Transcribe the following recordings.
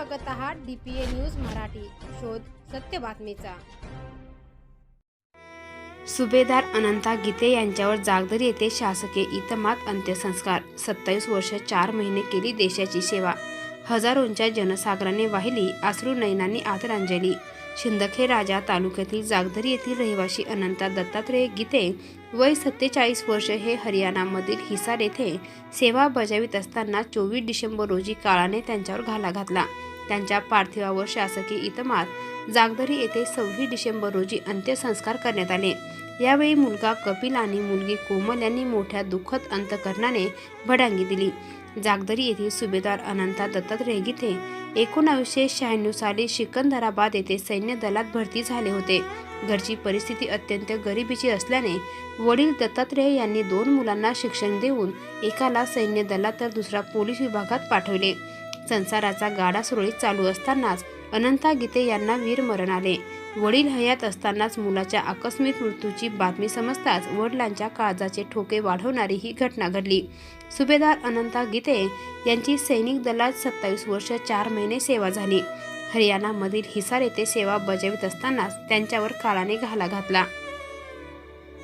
बघत आहात DPA news Marathi. शोध सत्य बातमीचा. सुभेदार अनंता गीते यांच्यावर जागदरी येथे शासकीय इतमात अंत्यसंस्कार. सत्तावीस वर्ष चार महिने केली देशाची सेवा. हजारोंच्या जनसागराने वाहिली आसरू नयनांनी आदरांजली. शिंदखे राजा तालुक्यातील जागदरी येथील रहिवासी अनंता दत्तात्रेय गीते वय सत्तेचाळीस वर्ष हे हरियाणामधील हिसार येथे सेवा बजावित असताना चोवीस डिसेंबर रोजी काळाने त्यांच्यावर घाला घातला. त्यांच्या पार्थिवावर शासकीय इतमात जागदरी येथे सव्वीस डिसेंबर रोजी अंत्यसंस्कार करण्यात आले. यावेळी मुलगा कपिल आणि मुलगी कोमल यांनी मोठ्या दुःखद अंतकरणाने भडांगी दिली. जागदरी येथील सुभेदार अनंता दत्तात्रय गीते एकोणावीसशे शहाण्णव साली सिकंदराबाद येथे सैन्य दलात भरती झाले होते. घरची परिस्थिती अत्यंत गरिबीची असल्याने वडील दत्तात्रेय यांनी दोन मुलांना शिक्षण देऊन एकाला सैन्य दलात तर दुसरा पोलीस विभागात पाठवले. संसाराचा गाडा सुरळीत चालू असतानाच अनंता गीते यांना वीरमरण आले. वडील हयात असतानाच मुलाच्या आकस्मिक मृत्यूची बातमी समजताच वडिलांच्या काळजाचे ठोके वाढवणारी ही घटना घडली. सुभेदार अनंता गीते यांची सैनिक दलात सत्तावीस वर्ष चार महिने सेवा झाली. हरियाणामधील हिसार येथे सेवा बजावित असतानाच त्यांच्यावर काळाने घाला घातला.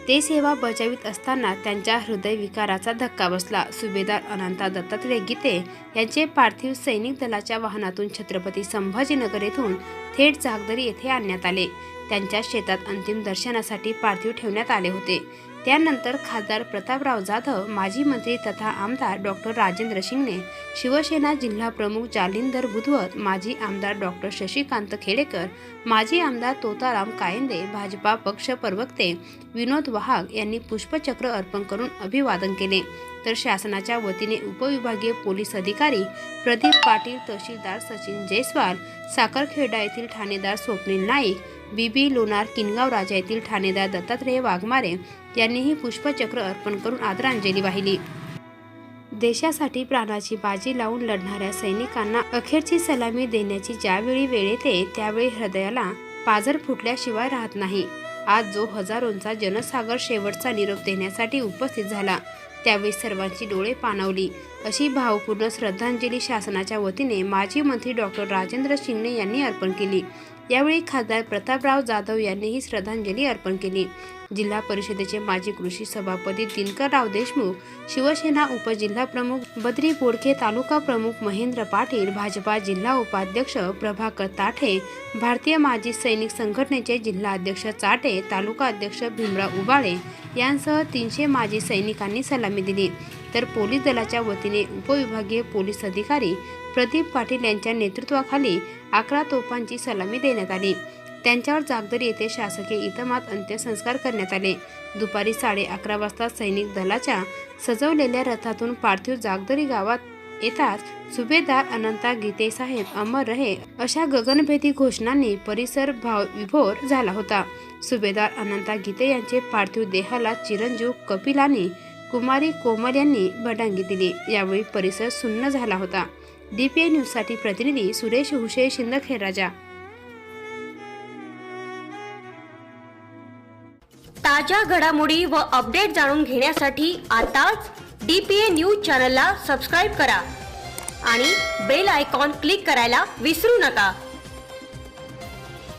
ते सेवा बजावित असताना त्यांच्या हृदयविकाराचा धक्का बसला. सुभेदार अनंता दत्तात्रय गीते यांचे पार्थिव सैनिक दलाच्या वाहनातून छत्रपती संभाजीनगर येथून थेट जागदरी येथे आणण्यात आले. त्यांच्या शेतात अंतिम दर्शनासाठी पार्थिव ठेवण्यात आले होते. त्यानंतर खासदार प्रतापराव जाधव माजी मंत्री तथा आमदार डॉक्टर राजेंद्र शिंगणे शिवसेना जिल्हा प्रमुख जालिंदर बुधवत माजी आमदार डॉक्टर शशिकांत खेडेकर माजी आमदार तोताराम कायंदे भाजपा पक्ष प्रवक्ते विनोद वहाग यांनी पुष्पचक्र अर्पण करून अभिवादन केले. तर शासनाच्या वतीने उपविभागीय पोलीस अधिकारी प्रदीप पाटील तहसीलदार सचिन जयस्वाल साखरखेडा येथील ठाणेदार स्वप्नील नाईक बीबी लोणार किनगाव राजा येथील ठाणेदार दत्तात्रेय वाघमारे यांनीही पुष्पचक्र अर्पण करून आदरांजली वाहिली. देशासाठी प्राणाची बाजी लावून लढणाऱ्या सैनिकांना अखेरची सलामी देण्याची ज्यावेळी वेळ येते त्यावेळी हृदयाला पाजर फुटल्याशिवाय राहत नाही. आज जो हजारोंचा जनसागर शेवटचा निरोप देण्यासाठी उपस्थित झाला त्यावेळी सर्वांची डोळे पाणावली. अशी भावपूर्ण श्रद्धांजली शासनाच्या वतीने माजी मंत्री डॉक्टर राजेंद्र शिंगणे यांनी अर्पण केली. यावेळी खासदार प्रतापराव जाधव यांनीही श्रद्धांजली अर्पण केली. जिल्हा परिषदेचे माजी कृषी सभापती दिनकरराव देशमुख शिवसेना उपजिल्हा प्रमुख बद्री बोडके तालुका प्रमुख महेंद्र पाटील भाजपा जिल्हा उपाध्यक्ष प्रभाकर ताठे भारतीय माजी सैनिक संघटनेचे जिल्हा अध्यक्ष चाटे तालुका अध्यक्ष भीमराव उबाळे यांसह तीनशे माजी सैनिकांनी सलामी दिली. तर पोलीस दलाच्या वतीने उपविभागीय पोलीस अधिकारी प्रदीप पाटील यांच्या नेतृत्वाखाली अकरा तोफांची सलामी देण्यात आली. त्यांच्यावर जागदरी येथे शासकीय इतमात अंत्यसंस्कार करण्यात आले. दुपारी साडे अकरा वाजता सैनिक दलाच्या सजवलेल्या रथातून पार्थिव जागदरी गावात येताच सुभेदार अनंता गीते साहेब अमर रहे अशा गगनभेदी घोषणांनी परिसर भाव विभोर झाला होता. सुभेदार अनंता गीते यांचे पार्थिव देहाला चिरंजीव कपिल आणि कुमारी कोमल यांनी बडांगी दिली. यावेळी परिसर सुन्न झाला होता. डीपीए न्यूजसाठी प्रतिनिधी सुरेश हुशे शिंदखेड राजा. ताज्या घडामोडी व अपडेट जाणून घेण्यासाठी आताच डी पी ए न्यूज चॅनलला सबस्क्राईब करा आणि बेल आयकॉन क्लिक करायला विसरू नका.